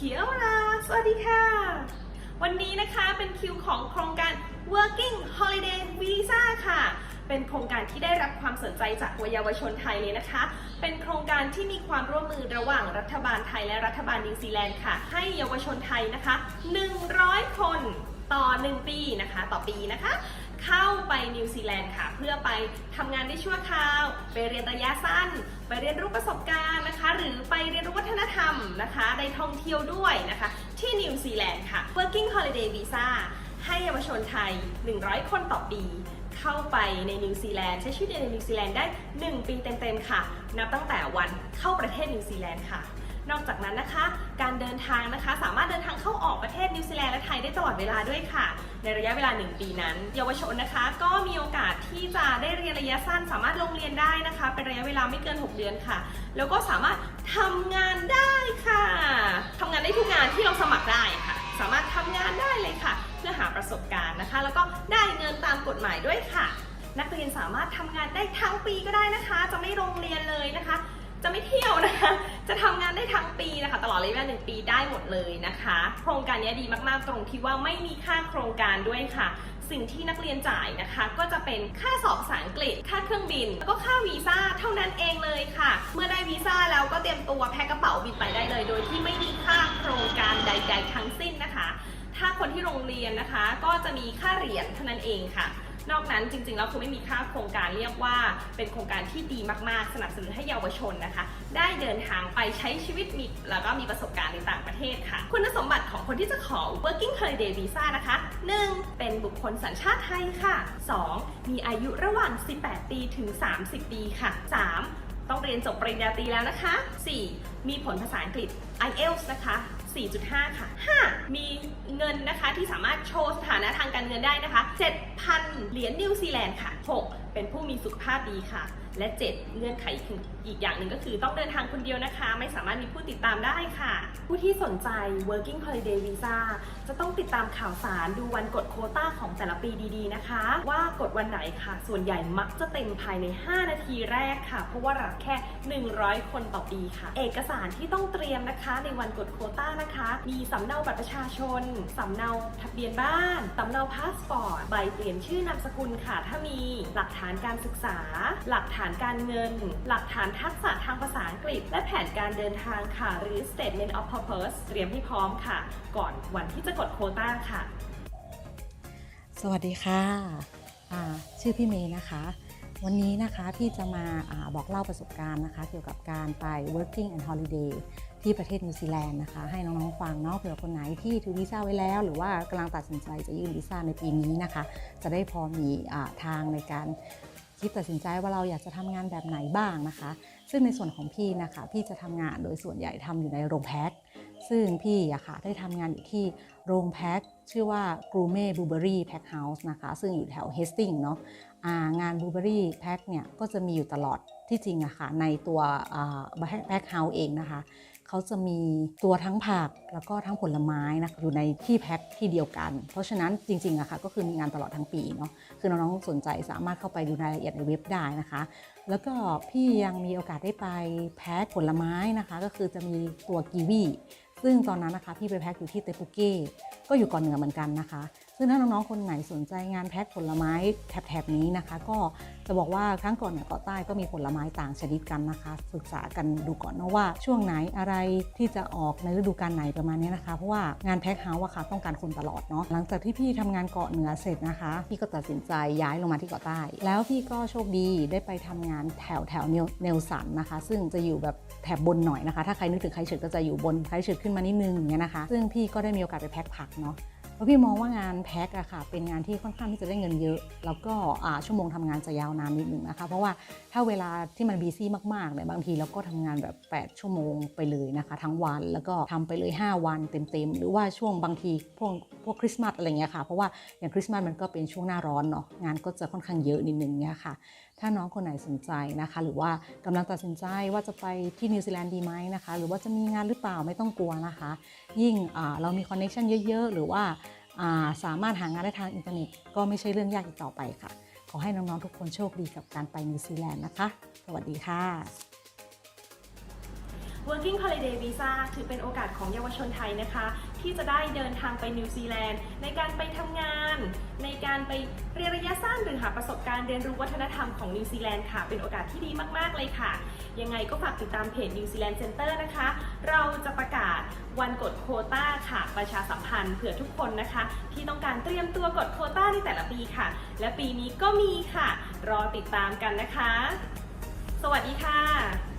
เขียวราสวัสดีค่ะ วันนี้นะคะเป็นคิวของโครงการ Working Holiday Visa ค่ะ เป็นโครงการที่ได้รับความสนใจจากเยาวชนไทยเลยนะคะ เป็นโครงการที่มีความร่วมมือระหว่างรัฐบาลไทยและรัฐบาลนิวซีแลนด์ค่ะ ให้เยาวชนไทยนะคะ 100 คนต่อ 1 ปีนะคะ ต่อปีนะคะ เข้า แลนด์ค่ะ เพื่อไปทำงานได้ชั่วคราว ไปเรียนระยะสั้น ไปเรียนรู้ประสบการณ์นะคะ หรือไปเรียนรู้วัฒนธรรมนะคะได้ท่องเที่ยวด้วยนะคะ ที่นิวซีแลนด์ค่ะ Working Holiday Visa ให้เยาวชนไทย 100 คนต่อปีเข้าไปในนิวซีแลนด์ใช้ชีวิตในนิวซีแลนด์ได้ 1 ปีเต็มๆค่ะ นับตั้งแต่วันเข้าประเทศนิวซีแลนด์ค่ะ นอกจากนั้นนะคะ การเดินทางนะคะ สามารถเดินทางเข้าออกประเทศนิวซีแลนด์และไทยได้ตลอดเวลาด้วยค่ะ ในระยะเวลา 1 ปีนั้น เยาวชนนะคะ ก็มีโอกาสที่จะได้เรียนระยะสั้น สามารถลงเรียนได้นะคะ เป็นระยะเวลาไม่เกิน 6 เดือนค่ะ แล้วก็สามารถทำงานได้ค่ะทำงานได้ทุกงานที่เราสมัครได้ค่ะ สามารถทำงานได้เลยค่ะ เพื่อหาประสบการณ์นะคะ แล้วก็ได้เงินตามกฎหมายด้วยค่ะ นักเรียนสามารถทำงานได้ทั้งปีก็ได้นะคะ จะไม่โรงเรียนเลยนะคะ จะไม่เที่ยวนะคะ จะทำงานได้ทั้งปีนะคะ ตลอดระยะเวลาหนึ่งปีได้หมดเลยนะคะ โครงการนี้ดีมากๆตรงที่ว่าไม่มีค่าโครงการด้วยค่ะ สิ่งที่นักเรียนจ่ายนะคะ ก็จะเป็นค่าสอบภาษาอังกฤษ ค่าเครื่องบิน แล้วก็ค่าวีซ่าเท่านั้นเองเลยค่ะ เมื่อได้วีซ่าแล้วก็เตรียมตัวแพ็คกระเป๋าบินไปได้เลย โดยที่ไม่มีค่าโครงการใด ๆ ทั้งสิ้นนะคะ ถ้าคนที่โรงเรียนนะคะ ก็จะมีค่าเหรียญเท่านั้นเองค่ะ นอกนั้นจริงๆแล้วคือไม่มีค่าโครงการเรียกว่าเป็นโครงการที่ดีมากๆ สนับสนุนให้เยาวชนนะคะ ได้เดินทางไปใช้ชีวิตมีแล้วก็มีประสบการณ์ในต่างประเทศค่ะ คุณสมบัติของคนที่จะขอ working holiday visa นะคะ 1. เป็นบุคคลสัญชาติไทยค่ะ 2. มีอายุระหว่าง 18 ปีถึง 30 ปีค่ะ 3. ต้องเรียนจบปริญญาตรีแล้วนะคะ 4. มีผลภาษาอังกฤษ IELTS นะคะ 4.5 ค่ะ 5. มีเงินนะคะที่สามารถโชว์สถานะทางการเงินได้นะคะ 7,000 เหรียญนิวซีแลนด์ค่ะ 6. เป็นผู้มีสุขภาพดีค่ะ และ 7 เงื่อนไขอีกอย่างหนึ่งก็คือต้องเดินทางคนเดียวนะคะ ไม่สามารถมีผู้ติดตามได้ค่ะ ผู้ที่สนใจ working holiday visa จะต้องติดตามข่าวสารดูวันกดโคต้าของแต่ละปีดีๆนะคะ ว่ากดวันไหนค่ะ ส่วนใหญ่มักจะเต็มภายใน 5 นาทีแรกค่ะ เพราะว่ารับแค่ 100 คนต่อปีค่ะ เอกสารที่ต้องเตรียมนะคะในวันกดโคต้านะคะ มีสำเนาบัตรประชาชนสำเนาทะเบียนบ้านสำเนาพาสปอร์ตใบเปลี่ยนชื่อนามสกุลค่ะ ถ้ามีหลักฐานการศึกษา หลักฐานานการเงิน หลักฐานทักษะทางภาษาอังกฤษ และแผนการเดินทางค่ะ หรือ statement of purpose เตรียมให้พร้อมค่ะ ก่อนวันที่จะกดโควต้าค่ะ สวัสดีค่ะชื่อพี่เมย์นะคะ วันนี้นะคะพี่จะมาอาบอกเล่าประสบการณ์นะคะ เกี่ยวกับการไป working and holiday ที่ประเทศนิวซีแลนด์นะคะ ให้น้องๆฟังเนาะเผื่อคนไหนที่ถือวีซ่าไว้แล้ว หรือว่ากำลังตัดสินใจจะยื่นวีซ่าในปีนี้นะคะ จะได้พอมีอาทางในการ คิดตัดสินใจว่าเราอยากจะทำงานแบบไหนบ้างนะคะ ซึ่งในส่วนของพี่นะคะ พี่จะทำงานโดยส่วนใหญ่ทำอยู่ในโรงแพ็คซึ่งพี่อะค่ะได้ทำงานอยู่ที่โรงแพ็คชื่อว่า g r o u m e Blueberry Pack House นะคะ ซึ่งอยู่แถว Hastings เนาะงาน Blueberry Pack เนี่ยก็จะมีอยู่ตลอดที่จริงอะค่ะในตัวแพ็คเฮาส์เองนะคะ เขาจะมีตัวทั้งผักแล้วก็ทั้งผลไม้นะอยู่ในที่แพ็คที่เดียวกัน เพราะฉะนั้นจริงๆอะค่ะก็คือมีงานตลอดทั้งปีเนาะคือน้องๆสนใจสามารถเข้าไปดูรายละเอียดในเว็บได้นะคะ แล้วก็พี่ยังมีโอกาสได้ไปแพ็คผลไม้นะคะ ก็คือจะมีตัวกีวีซึ่งตอนนั้นนะคะพี่ไปแพ็คอยู่ที่เตปุเก้ก็อยู่ก่อนเหนือเหมือนกันนะคะ ซึ่งถ้าน้องๆคนไหนสนใจงานแพ็คผลไม้แถบๆนี้นะคะ ก็จะบอกว่าครั้งก่อนเหนือเกาะใต้ก็มีผลไม้ต่างชนิดกันนะคะ ศึกษากันดูก่อนนะว่าช่วงไหนอะไรที่จะออกในฤดูกาลไหนประมาณนี้นะคะ เพราะว่างานแพ็คเฮาส์อะค่ะต้องการคนตลอดเนาะหลังจากที่พี่ทำงานเกาะเหนือเสร็จนะคะ พี่ก็ตัดสินใจย้ายลงมาที่เกาะใต้ แล้วพี่ก็โชคดีได้ไปทำงานแถวแถวเนลสันนะคะ ซึ่งจะอยู่แบบแถบบนหน่อยนะคะ ถ้าใครนึกถึงไคเฉิดก็จะอยู่บนไคเฉิดขึ้นมานิดนึงอย่างเงี้ยนะคะ ซึ่งพี่ก็ได้มีโอกาสไปแพ็คผักเนาะ เพราะพี่มองว่างานแพ็คอะค่ะ เป็นงานที่ค่อนข้างที่จะได้เงินเยอะ แล้วก็ชั่วโมงทำงานจะยาวนานนิดหนึ่งนะคะ เพราะว่าถ้าเวลาที่มันบีซี่มากๆเนี่ยบางทีเราก็ทำงานแบบ 8 ชั่วโมงไปเลยนะคะ ทั้งวันแล้วก็ทำไปเลย 5 วันเต็มๆ หรือว่าช่วงบางทีพวกพวกคริสต์มาสอะไรเงี้ยค่ะ เพราะว่าอย่างคริสต์มาสมันก็เป็นช่วงหน้าร้อนเนาะงานก็จะค่อนข้างเยอะนิดนึงเนี่ยค่ะถ้าน้องคนไหนสนใจนะคะ หรือว่ากำลังตัดสินใจว่าจะไปที่นิวซีแลนด์ดีไหมนะคะ หรือว่าจะมีงานหรือเปล่าไม่ต้องกลัวนะคะ ยิ่งเรามีคอนเนคชันเยอะ ๆ หรือว่า สามารถหางานได้ทางอินเทอร์เน็ตก็ไม่ใช่เรื่องยากอีกต่อไปค่ะ ขอให้น้องๆทุกคนโชคดีกับการไปนิวซีแลนด์นะคะ สวัสดีค่ะ Working Holiday Visa ถือเป็นโอกาสของเยาวชนไทยนะคะ ที่จะได้เดินทางไปนิวซีแลนด์ ในการไปทำงาน ในการไปเรียนระยะสั้นหรือหาประสบการณ์เรียนรู้วัฒนธรรมของนิวซีแลนด์ค่ะ เป็นโอกาสที่ดีมาก ๆ เลยค่ะ ยังไงก็ฝากติดตามเพจ New Zealand Center นะคะ เราจะประกาศวันกดโคต้าค่ะ ประชาสัมพันธ์เผื่อทุกคนนะคะ ที่ต้องการเตรียมตัวกดโคต้าในแต่ละปีค่ะ และปีนี้ก็มีค่ะ รอติดตามกันนะคะ สวัสดีค่ะ